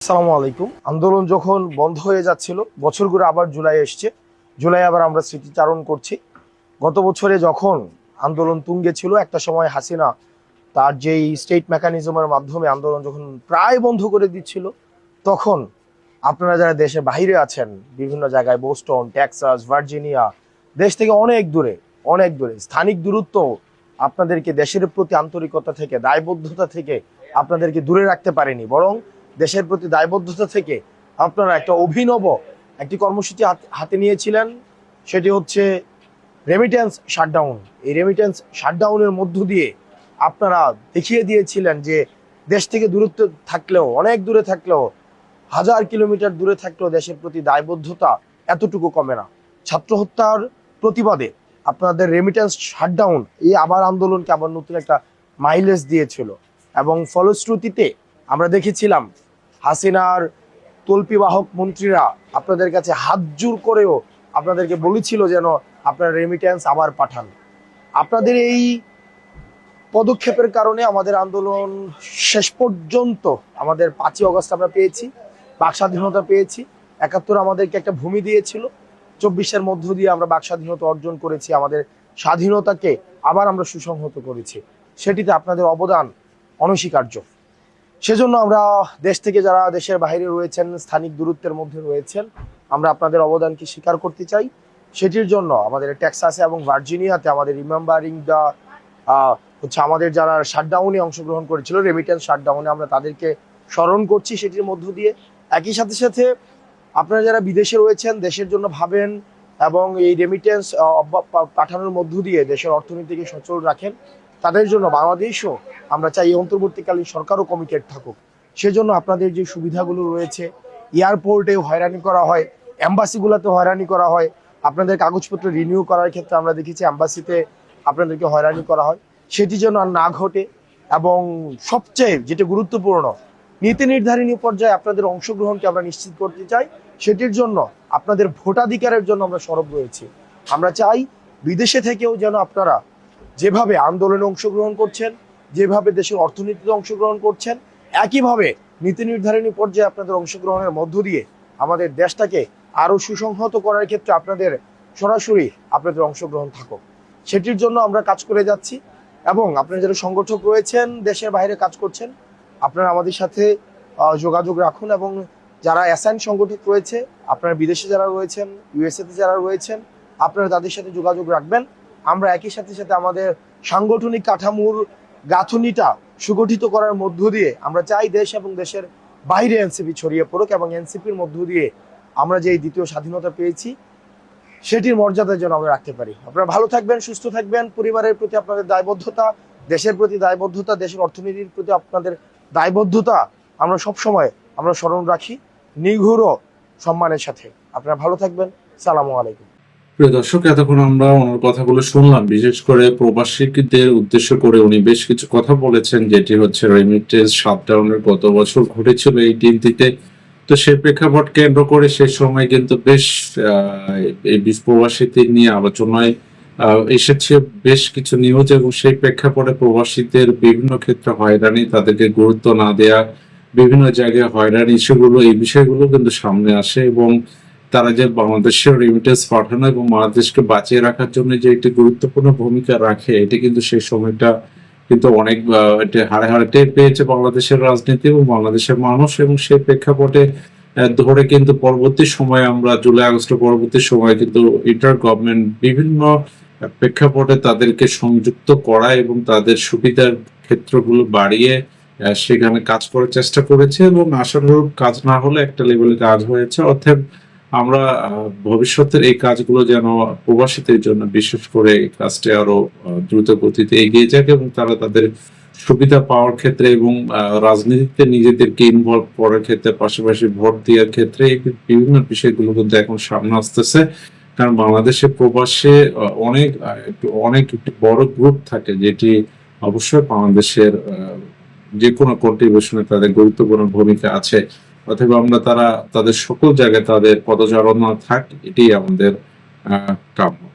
আসসালামু আলাইকুম। আন্দোলন যখন বন্ধ হয়ে যাচ্ছিল, বছর ঘুরে আবার জুলাই এসছে। জুলাই আবার আমরা স্মৃতিচারণ করছি। গত বছরে যখন আন্দোলন তুঙ্গে ছিল, একটা সময় হাসিনা তার যেই স্টেট মেকানিজমের মাধ্যমে আন্দোলন যখন প্রায় বন্ধ করে দিচ্ছিল, তখন আপনারা যারা দেশের বাইরে আছেন, বিভিন্ন জায়গায় বোস্টন, টেক্সাস, ভার্জিনিয়া, দেশ থেকে অনেক দূরে অনেক দূরে, স্থানিক দূরত্ব আপনাদেরকে দেশের প্রতি আন্তরিকতা থেকে, দায়বদ্ধতা থেকে আপনাদেরকে দূরে রাখতে পারেনি। বরং দেশের প্রতি দায়বদ্ধতা থেকে আপনারা একটা অভিনব একটি কর্মসূচি হাত- নিয়েছিলেন। সেটি হচ্ছে রেমিটেন্স শাটডাউন এই রেমিটেন্স শাটডাউনের মধ্য দিয়ে আপনারা দেখিয়ে দিয়েছিলেন যে দেশ থেকে দূরত্ব থাকলেও, অনেক দূরে থাকলেও, হাজার কিলোমিটার দূরে থাকলেও দেশের প্রতি দায়বদ্ধতা এতটুকু কমে না। ছাত্র হত্যার প্রতিবাদে আপনাদের রেমিটেন্স শাটডাউন এই আবার আন্দোলনকে আবার নতুন একটা মাইলেজ দিয়েছিল। এবং ফলশ্রুতিতে আমরা দেখেছিলাম হাসিনার তল্পিবাহক মন্ত্রীরা আপনাদের কাছে হাত জোর করেও আপনাদেরকে বলেছিল যেন আপনার রেমিটেন্স আবার পাঠান। আপনাদের এই পদক্ষেপের কারণে আমাদের আন্দোলন শেষ পর্যন্ত আমাদের পাঁচই অগস্ট আমরা পেয়েছি, বাক স্বাধীনতা পেয়েছি, একাত্তর আমাদেরকে একটা ভূমি দিয়েছিল, চব্বিশের মধ্য দিয়ে আমরা বাক স্বাধীনতা অর্জন করেছি, আমাদের স্বাধীনতাকে আবার আমরা সুসংহত করেছি। সেটিতে আপনাদের অবদান অনস্বীকার্য। সেজন্য আমরা দেশ থেকে যারা দেশের বাইরে রয়েছেন, স্থানিক দূরত্বের মধ্যে রয়েছেন, আমরা আপনাদের অবদানকে স্বীকার করতে চাই। সেটির জন্য আমাদের টেক্সাসে এবং ভার্জিনিয়াতে আমাদের রিমেম্বারিং দ্য হচ্ছে আমাদের যারা শাটডাউনে অংশগ্রহণ করেছিল রেমিটেন্স শাটডাউনে আমরা তাদেরকে স্মরণ করছি সেটির মধ্য দিয়ে। একই সাথে সাথে আপনারা যারা বিদেশে রয়েছেন, দেশের জন্য ভাবেন এবং এই রেমিটেন্স পাঠানোর মধ্য দিয়ে দেশের অর্থনীতিকে সচল রাখেন। তাদের জন্য বাংলাদেশও আমরা চাই অন্তর্বর্তীকালীন সরকারও কমিটেড থাকুক। সেজন্য আপনাদের যে সুবিধাগুলো রয়েছে এয়ারপোর্টেও হয়রানি করা হয় অ্যাম্বাসিগুলোতে হয়রানি করা হয়, আপনাদের কাগজপত্র রিনিউ করার ক্ষেত্রে আমরা দেখেছি অ্যাম্বাসিতে আপনাদেরকে হয়রানি করা হয়। সেটি যেন আর না ঘটে এবং সবচেয়ে যেটা গুরুত্বপূর্ণ, নীতি নির্ধারণী পর্যায়ে আপনাদের অংশগ্রহণকে আমরা নিশ্চিত করতে চাই, সেটির জন্য আপনাদের ভোটাধিকারের জন্য আমরা সরব রয়েছি। আমরা চাই বিদেশে থেকেও যেন আপনারা যেভাবে আন্দোলনে অংশগ্রহণ করছেন, যেভাবে দেশের অর্থনীতিতে অংশগ্রহণ করছেন, একইভাবে নীতি নির্ধারণী পর্যায়ে আপনাদের অংশগ্রহণের মধ্য দিয়ে আমাদের দেশটাকে আরও সুসংহত করার ক্ষেত্রে আপনাদের সরাসরি আপনাদের অংশগ্রহণ থাকুক। সেটির জন্য আমরা কাজ করে যাচ্ছি এবং আপনারা যারা সংগঠক রয়েছেন, দেশের বাইরে কাজ করছেন, আপনারা আমাদের সাথে যোগাযোগ রাখুন এবং যারা অ্যাসাইন সংগঠক রয়েছে, আপনারা বিদেশে যারা রয়েছেন ইউএসএতে যারা রয়েছেন, আপনারা তাদের সাথে যোগাযোগ রাখবেন। আমরা একই সাথে সাথে আমাদের সাংগঠনিক কাঠামোর গাঁথনিটা সুগঠিত করার মধ্য দিয়ে আমরা চাই দেশ এবং দেশের বাইরে এনসিপি ছড়িয়ে পড়ুক এবং এনসিপির মধ্য দিয়ে আমরা যে দ্বিতীয় স্বাধীনতা পেয়েছি, সেটির মর্যাদা যেন আমরা রাখতে পারি। আপনারা ভালো থাকবেন, সুস্থ থাকবেন, পরিবারের প্রতি আপনাদের দায়বদ্ধতা, দেশের প্রতি দায়বদ্ধতা, দেশের অর্থনীতির প্রতি আপনাদের দায়বদ্ধতা আমরা সব সময় আমরা স্মরণ রাখি। নিঘুর সম্মানের সাথে। আপনারা ভালো থাকবেন। সালামু আলাইকুম। প্রিয় দর্শক, এতক্ষণ আমরা ওনার কথাগুলো শুনলাম। বিশেষ করে প্রবাসীদের উদ্দেশ্য করে উনি বেশ কিছু কথা বলেছেন, যেটি হচ্ছে রেমিটেন্স শাটডাউনের গত বছর ঘটেছিল এই দিনটিতে। তো সেই প্রেক্ষাপট কেন্দ্র করে সে সময় কিন্তু বেশ এই প্রবাসীদের নিয়ে আলোচনায় এসেছে বেশ কিছু নিউজ এবং সেই প্রেক্ষাপটে প্রবাসীদের বিভিন্ন ক্ষেত্রে হয়রানি, তাদেরকে গুরুত্ব না দেয়া, বিভিন্ন জায়গায় হয়রানি ইস্যুগুলো এই বিষয়গুলো কিন্তু সামনে আসে এবং তারা যে বাংলাদেশের রেমিটেন্স পাঠানো এবং বাংলাদেশকে বাঁচিয়ে রাখার জন্য যে একটি গুরুত্বপূর্ণ ভূমিকা রাখে, এটি কিন্তু সেই সময়টা কিন্তু অনেক হারে হারে টের পেয়েছে বাংলাদেশের রাজনীতি এবং বাংলাদেশের মানুষ এবং সেই প্রেক্ষাপটে ধরে কিন্তু পরবর্তী সময়ে আমরা জুলাই আগস্ট পরবর্তী সময়ে কিন্তু ইন্টার গভর্নমেন্ট বিভিন্ন প্রেক্ষাপটে তাদেরকে সংযুক্ত করা এবং তাদের সুবিধার ক্ষেত্রগুলো বাড়িয়ে সেখানে কাজ করার চেষ্টা করেছে এবং আশানুরূপ কাজ না হলে একটা লেভেলে কাজ হয়েছে। অর্থাৎ আমরা ভবিষ্যতের এই কাজগুলো যেন প্রবাসীদের জন্য বিশেষ করে এই কাজটি আরও দ্রুত গতিতে এগিয়ে যাক এবং তারা তাদের সুবিধা পাওয়ার ক্ষেত্রে এবং রাজনীতিতে নিজেদেরকে ইনভলভ করার ক্ষেত্রে, পাশাপাশি ভোট দেওয়ার ক্ষেত্রে বিভিন্ন বিষয়গুলো কিন্তু এখন সামনে আসতেছে। কারণ বাংলাদেশে প্রবাসে অনেক অনেক একটি বড় গ্রুপ থাকে যেটি অবশ্যই বাংলাদেশের যে কোনো কন্ট্রিবিউশনে তাদের গুরুত্বপূর্ণ ভূমিকা আছে। অথবা আমরা তারা তাদের সকল জায়গায় তাদের পদচারণা থাক এটি আমাদের কাম্য।